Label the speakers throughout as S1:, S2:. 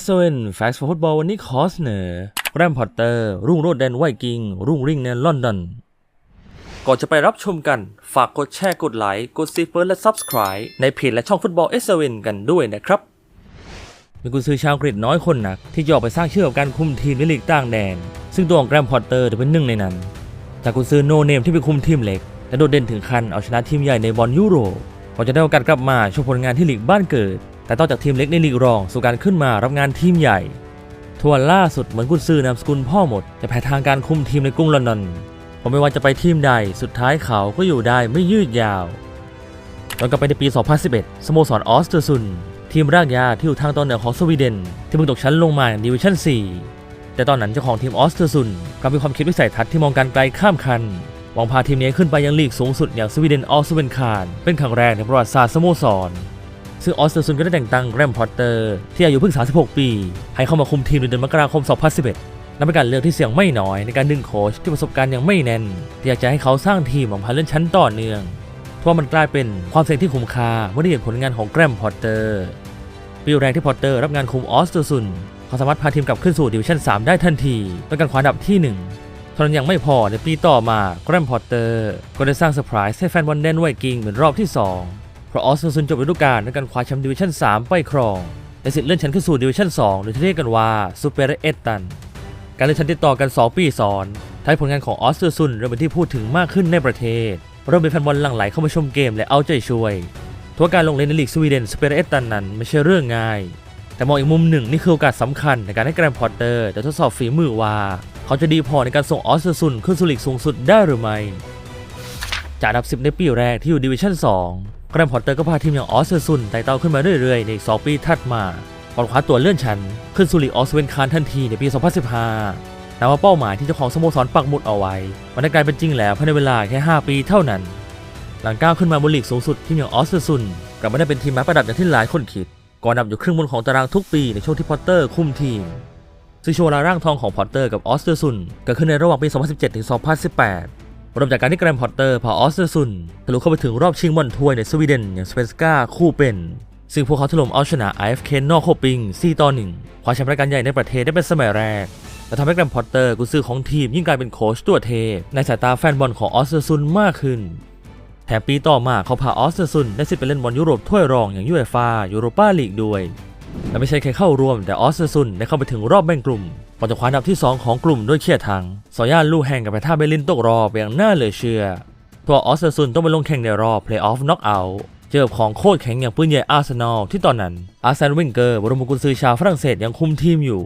S1: s o n Facts for Football วันนี้ขอเสนอแรมพอตเตอร์ รุ่งโรดแดนไวกิง รุ่งริ่งในลอนดอน ก่อนจะไปรับชมกัน ฝากกดแชร์กดไลค์กดซีเฟิร์และ Subscribe ในเพจและช่องฟุตบอล s o n กันด้วยนะครับ มีกุนซือชาวอังกฤษน้อยคนนัก ที่จะออกไปสร้างชื่อกับการคุมทีมในลีกต่างแดน ซึ่งตัวของแกรมพอตเตอร์จะเป็นหนึ่งในนั้น จากกุนซือโนเนมที่ไปคุมทีมเล็กและโดดเด่นถึงขั้นเอาชนะทีมใหญ่ในบอลยุโรปก่อนจะได้โอกาสกลับมาโชว์ผลงานที่ลีกบ้านเกิด แต่ต่อจากทีมเล็กในลีกรองสู่การขึ้นมารับงานทีมใหญ่ทวนล่าสุดเหมือนกุนซือนามสกุลพ่อหมด จะแพ้ทางการคุมทีมในกรุงลอนดอนผมไม่ว่าจะไปทีมใดสุดท้ายเขาก็อยู่ได้ไม่ยืดยาวย้อนกลับไปในปี 2011 สโมสรออสเตอร์ซุน ทีมรากหญ้าที่อยู่ทางตอนเหนือของสวีเดน ที่เพิ่งตกชั้นลงมาอย่างดิวิชั่น 4 แต่ตอนนั้นเจ้าของทีมออสเตอร์ซุนกลับมีความคิดวิสัยทัศน์ที่มองการไกลข้ามคันหวังพาทีมนี้ขึ้นไปยังลีกสูงสุดอย่างสวีเดนออสเวนคานเป็นครั้งแรกในประวัติศาสตร์สโมสร ซึ่งออสเตอร์ซุนก็ได้แต่งตั้งแกรมพอตเตอร์ที่อายุเพิ่ง 36 ปี ให้เข้ามาคุมทีมในเดือนมกราคม 2011นับเป็นการเลือกที่เสี่ยงไม่น้อยในการดึงโค้ชที่ประสบการณ์ยังไม่แน่นที่อยากจะให้เขาสร้างทีมออกมาเล่นชั้นต่อเนื่องเพราะมันกลายเป็นความเสี่ยงที่คุ้มค่าเมื่อได้เห็นผลงานของแกรมพอตเตอร์ปีแรกที่พอตเตอร์รับงานคุมออสเตอร์ซุนเขาสามารถพาทีมกลับขึ้นสู่ดิวิชั่น 3 ได้ทันทีด้วยการคว้าอันดับที่ 1เท่านั้นยังไม่พอในปีต่อมาแกรมพอตเตอร์ก็ได้สร้างเซอร์ไพรส์ให้แฟนบอลแดนไวกิงเป็นรอบที่ 2 เพราะออสเตอร์ซุนจบฤดูกาลด้วยการคว้าแชมป์ดิวิชั่น 3 ไปครองและสิทธิ์เลื่อนชั้นขึ้นสู่ดิวิชั่น 2 หรือที่เรียกกันว่าซูเปอร์เอตตันการเลื่อนชั้นติดต่อกัน 2 ปีซ้อนทำให้ผลงานของออสเตอร์ซุนเริ่มเป็นที่พูดถึงมากขึ้นในประเทศเริ่มมีแฟนบอลหลั่งไหลเข้ามาชมเกมและเอาใจช่วยทัวการลงเล่นในลีกสวีเดนสเปรเอตตันนั้นไม่ใช่เรื่องง่าย แต่มองอีกมุมหนึ่งนี่คือโอกาสสำคัญในการให้แกรมพอตเตอร์ได้ทดสอบฝีมือว่า เขาจะดีพอในการส่งออสเตอร์ซุนขึ้นสู่ลีกสูงสุดได้หรือไม่ จากอันดับ 10 ในปีแรกที่อยู่ดิวิชั่น 2 แกรมพอตเตอร์ก็พาทีมอย่างออสเตอร์ซุนไต่เต้าขึ้นมาเรื่อยๆ ในอีก2ปีถัดมาก่อนคว้าตัวเลื่อนชั้นขึ้นสู่ลีกออสเวนคานทันทีในปี 2015แต่ว่าเป้าหมายที่เจ้าของสโมสรปักหมุดเอาไว้ มันได้กลายเป็นจริงแล้วภายในเวลาแค่ 5 ปีเท่านั้น หลังก้าวขึ้นมาบนลีกสูงสุดทีมอย่างออสเตอร์ซุนกลับไม่ได้เป็นทีมไม้ประดับอย่างที่หลายคนคิดก่อนดับอยู่ครึ่งบนของตารางทุกปีในช่วงที่พอตเตอร์คุมทีมซึ่งโชวงเวลาร่างทองของพอตเตอร์กับออสเตอร์ซุนเกิดขึ้นในระหว่างปี 2017 ถึง 2018 เริ่มจากการที่แกรมพอตเตอร์พาออสเตอร์ซุนทะลุเข้าไปถึงรอบชิงบอลถ้วยในสวีเดนอย่างสเปนสกาคู่เป็น ซึ่งพวกเขาถล่มเอาชนะ IFK นอกโคปิง 4 ต่อ 1 คว้าแชมป์รายการใหญ่ในประเทศได้เป็นสมัยแรก และทำให้แกรมพอตเตอร์กุซือของทีมยิ่งกลายเป็นโค้ชตัวเทพในสายตาแฟนบอลของออสเตอร์ซุนมากขึ้นแถมปีต่อมาเขาพาออสเตอร์ซุนได้สิทธิ์ไปเล่นบอลยุโรปถ้วยรองอย่างยูเอฟ่ายูโรปาลีกด้วยและไม่ใช่แค่เข้าร่วมแต่ออสเตอร์ซุนได้เข้าไปถึงรอบแบ่งกลุ่ม ก่อนจะคว้าอันดับที่ 2 ของกลุ่มด้วยเคียทังสอย่านลู่แห่งกับไปท่าเบลินตกรอบอย่างน่าเหลือเชื่อ ตัวออสเตอร์ซุนต้องไปลงแข่งในรอบเพลย์ออฟน็อกเอาท์เจอของโคตรแข็งอย่างปืนใหญ่อาร์เซนอลที่ตอนนั้นอาร์เซนวิงเกอร์บรมกุญซือชาวฝรั่งเศสยังคุมทีมอยู่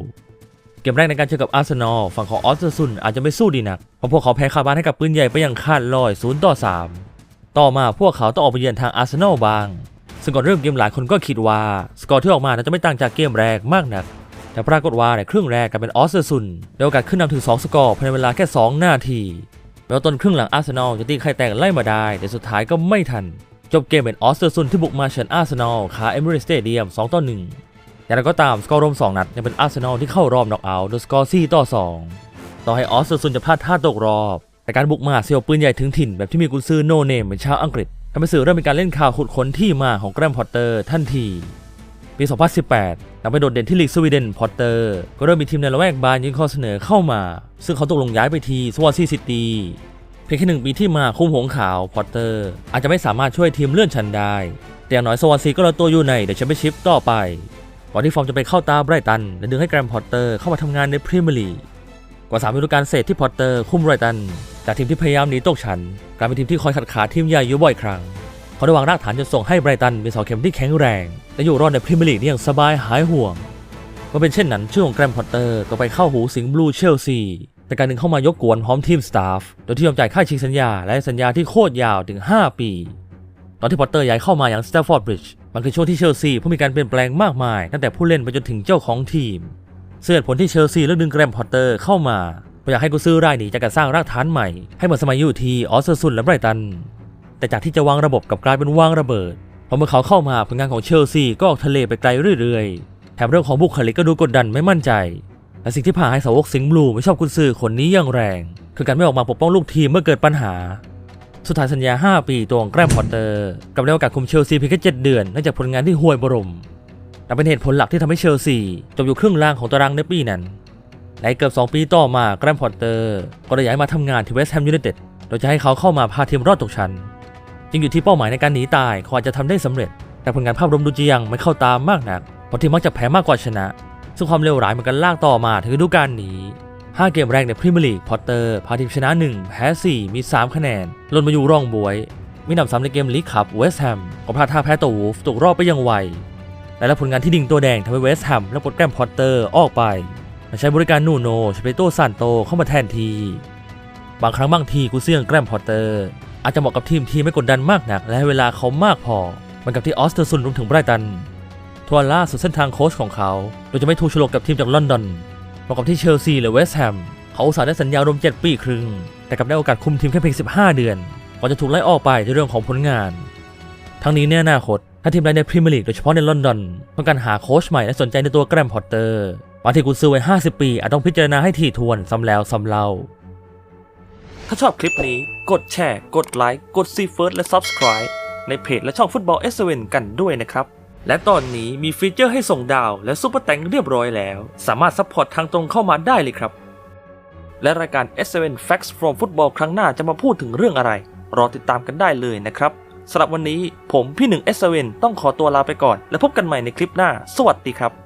S1: เกมแรกในการเจอกับอาร์เซนอลฝั่งของออสเตอร์ซุนอาจจะไม่สู้ดีนักเพราะพวกเขาแพ้คาบ้านให้กับปืนใหญ่ไปอย่างขาดลอย0ต่อ3ต่อมาพวกเขาต้องออกไปเยือนทางอาร์เซนอลบ้าง ซึ่งก่อนเริ่มเกมหลายคนก็คิดว่าสกอร์ที่ออกมาน่าจะไม่ต่างจากเกมแรกมากนัก แต่ปรากฏว่าในครึ่งแรกกลายเป็นออสเตอร์ซุนได้โอกาสขึ้นนำถึง 2 สกอร์ภายในเวลาแค่ 2 นาทีแม้วต้นครึ่งหลังอาร์เซนอลจะตีไข่แตกไล่มาได้ แต่สุดท้ายก็ไม่ทัน จบเกมเป็นออสเตอร์ซุนที่บุกมาเฉือนอาร์เซนอลคาเอมิเรสสเตเดียม2ต่อ1อย่างไรก็ตามสกอร์รวม 2 นัดยังเป็นอาร์เซนอลที่เข้ารอบน็อกเอาท์โดยสกอร์4ต่อ 2 ต่อให้ออสเตอร์ซุนจะพลาดท่าตกรอบ แต่การบุกมาเซียวปืนใหญ่ถึงถิ่นแบบที่มีกุนซือโนเนมเป็นชาวอังกฤษทำให้สื่อเริ่มมีการเล่นข่าวขุดค้นที่มาของแกรมพอตเตอร์ทันที ปี 2018หลังไปโดดเด่นที่ลีกสวีเดนพอตเตอร์ ก็เริ่มมีทีมในละแวกบานยื่นข้อเสนอเข้ามา ซึ่งเขาตกลงย้ายไปทีสวอซีซิตี้เพียงแค่หนึ่งปีที่มาคุมหงขาวพอตเตอร์ อาจจะไม่สามารถช่วยทีมเลื่อนชั้นได้ แต่อย่างน้อยสวอซีก็รอตัวอยู่ในเดอะแชมเปี้ยนชิพต่อไปก่อนที่ฟอร์มจะไปเข้าตาไบรตัน และดึงให้แกรมพอตเตอร์เข้ามาทำงานในพรีเมียร์ลีกกว่า3ฤดูกาลเศษที่พอตเตอร์ คุมไบรตันจากทีมที่พยายามหนีตกชั้นกลายเป็นทีมที่คอยขัดขาทีมใหญ่อยู่บ่อยครั้ง เขาได้วางรากฐานจนส่งให้ไบรตันเป็นเสาเข็มที่แข็งแรง และอยู่รอดในพรีเมียร์ลีกได้อย่างสบายหายห่วงเมื่อเป็นเช่นนั้นชื่อของแกรมพอตเตอร์ก็ไปเข้าหูสิงห์บลูเชลซีแต่การหนึ่งเข้ามายกกวนพร้อมทีมสตาฟโดยที่ยอมจ่ายค่าชิงสัญญาและสัญญาที่โคตรยาวถึง 5 ปี ตอนที่พอตเตอร์ย้ายเข้ามาอย่างสแตฟฟอร์ดบริดจ์มันคือช่วงที่เชลซีผู้มีการเปลี่ยนแปลงมากมาย ตั้งแต่ผู้เล่นไปจนถึงเจ้าของทีมเสื่อผลที่เชลซีเลือกดึงแกรมพอตเตอร์เข้ามาเพราะอยากให้กุซื้อรายนี้จากการสร้างรากฐานใหม่ให้เหมือนสมัยอยู่ที่ออสเตอร์ซุนและไบรตัน แต่จากที่จะวางระบบกับกลายเป็นวางระเบิดพอเมื่อเขาเข้ามาผลงานของเชลซีก็ออกทะเลไปไกลเรื่อยๆ แถมเรื่องของบุคลิกก็ดูกดดันไม่มั่นใจ และสิ่งที่พาให้สาวกสิงห์บลูไม่ชอบกุนซือคนนี้อย่างแรง คือการไม่ออกมาปกป้องลูกทีมเมื่อเกิดปัญหา สุดท้ายสัญญา 5 ปีตัวของแกรมพอตเตอร์กับได้โอกาสคุมเชลซีเพียงแค่7เดือนเนื่องจากผลงานที่ห่วยบรมและเป็นเหตุผลหลักที่ทำให้เชลซีจบอยู่ครึ่งล่างของตารางในปีนั้นในเกือบ 2 ปีต่อมาแกรมพอตเตอร์ก็ได้ย้ายมาทำงานที่เวสต์แฮมยูไนเต็ดโดยจะให้เขาเข้ามาพาทีมรอดตกชั้น จึงอยู่ที่เป้าหมายในการหนีตายเขาอาจจะทำได้สำเร็จ แต่ผลงานภาพรวมดูจะยังไม่เข้าตามมากนักเพราะทีมมักจะแพ้มากกว่าชนะ ซึ่งความเลวร้ายมันกันลากต่อมาถึงฤดูกาลนี้ 5 เกมแรกในพรีเมียร์ลีกพอตเตอร์พาทีมชนะ 1 แพ้ 4 มี 3 คะแนนลดมาอยู่ร่องบวย มีนำซ้ำในเกมลีกคัพเวสต์แฮมก็พลาดท่าแพ้ต่อวูฟตกรอบไปยังไวและผลงานที่ดิ่งตัวแดงทำให้เวสต์แฮมและปลดแกรมพอตเตอร์ออกไปและใช้บริการนูโนชเปโตซานโตเข้ามาแทนที บางครั้งบางทีกูเซียงแกรมพอตเตอร์ อาจจะเหมาะกับทีมที่ไม่กดดันมากนัก และเวลาเขามากพอเหมือนกับที่ออสเตอร์ซุนรวมถึงไบรตันทัวร์ล่าสุดเส้นทางโค้ชของเขา โดยจะไม่ถูกฉลกกับทีมจากลอนดอนเหมาะกับที่เชลซีหรือเวสต์แฮมเขาอุตส่าห์ได้สัญญารวม 7 ปีครึ่ง แต่กับได้โอกาสคุมทีมแค่เพียง 15 เดือนก่อนจะถูกไล่ออกไปในเรื่องของผลงาน ทั้งนี้ในอนาคตถ้าทีมใดในพรีเมียร์ลีกโดยเฉพาะในลอนดอนต้องการหาโค้ชใหม่และสนใจในตัวแกรมพอตเตอร์บางทีกูซื้อไว้50 ปีอาจต้องพิจารณาให้ถี่ถ้วนซ้ำแล้วซ้ำเล่า ถ้าชอบคลิปนี้กดแชร์ กดไลค์ กดซีเฟิร์สและ Subscribe ในเพจและช่องฟุตบอลเอสเวนกันด้วยนะครับ และตอนนี้มีฟีเจอร์ให้ส่งดาวและซุปเปอร์แตงเรียบร้อยแล้ว สามารถซัพพอร์ตทางตรงเข้ามาได้เลยครับ และรายการ S7 Facts from Football ครั้งหน้าจะมาพูดถึงเรื่องอะไร รอติดตามกันได้เลยนะครับสำหรับวันนี้ผมพี่หนึ่ง S7 ต้องขอตัวลาไปก่อน แล้วพบกันใหม่ในคลิปหน้า สวัสดีครับ